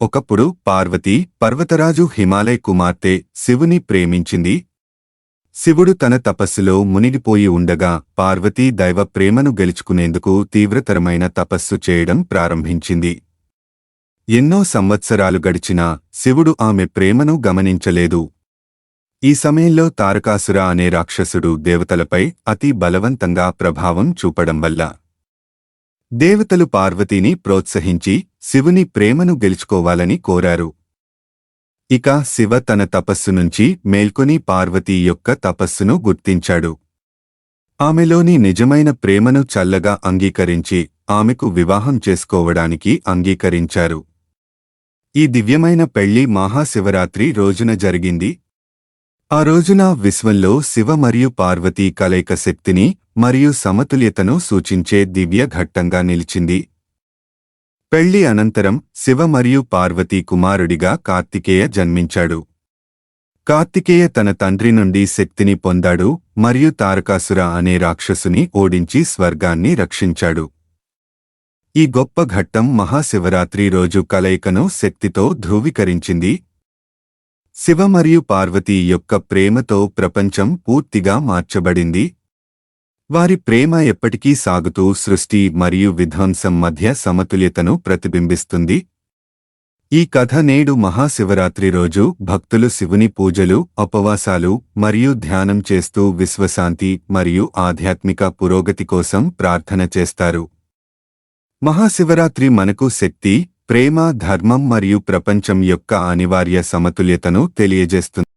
ఒకప్పుడు పార్వతి పర్వతరాజు హిమాలయ్ కుమార్తె శివుని ప్రేమించింది. శివుడు తన తపస్సులో మునిగిపోయి ఉండగా పార్వతీ దైవ ప్రేమను గెలుచుకునేందుకు తీవ్రతరమైన తపస్సు చేయడం ప్రారంభించింది. ఎన్నో సంవత్సరాలు గడిచినా శివుడు ఆమె ప్రేమను గమనించలేదు. ఈ సమయంలో తారకాసుర అనే రాక్షసుడు దేవతలపై అతి బలవంతంగా ప్రభావం చూపడం వల్ల దేవతలు పార్వతీని ప్రోత్సహించి శివుని ప్రేమను గెలుచుకోవాలని కోరారు. ఇక శివ తన తపస్సు నుంచి మేల్కొని పార్వతీ యొక్క తపస్సును గుర్తించాడు. ఆమెలోని నిజమైన ప్రేమను చల్లగా అంగీకరించి ఆమెకు వివాహం చేసుకోవడానికి అంగీకరించారు. ఈ దివ్యమైన పెళ్ళి మహాశివరాత్రి రోజున జరిగింది. ఆ రోజున విశ్వంలో శివ మరియు పార్వతీ కలయిక శక్తిని మరియు సమతుల్యతను సూచించే దివ్య ఘట్టంగా నిలిచింది. పెళ్ళి అనంతరం శివ మరియు పార్వతీ కుమారుడిగా కార్తికేయ జన్మించాడు. కార్తికేయ తన తండ్రి నుండి శక్తిని పొందాడు మరియు తారకాసుర అనే రాక్షసుని ఓడించి స్వర్గాన్ని రక్షించాడు. ఈ గొప్ప ఘట్టం మహాశివరాత్రి రోజు కలయికను శక్తితో ధృవీకరించింది. శివ మరియు పార్వతీ యొక్క ప్రేమతో ప్రపంచం పూర్తిగా మార్చబడింది. వారి ప్రేమ ఎప్పటికీ సాగుతూ సృష్టి మరియు విధ్వంసం మధ్య సమతుల్యతను ప్రతిబింబిస్తుంది. ఈ కథ నేడు మహాశివరాత్రి రోజు భక్తులు శివుని పూజలు ఉపవాసాలు మరియు ధ్యానం చేస్తూ విశ్వశాంతి మరియు ఆధ్యాత్మిక పురోగతి కోసం ప్రార్థన చేస్తారు. మహాశివరాత్రి మనకు శక్తి ప్రేమ ధర్మం మరియు ప్రపంచం యొక్క అనివార్య సమతుల్యతను తెలియజేస్తుంది.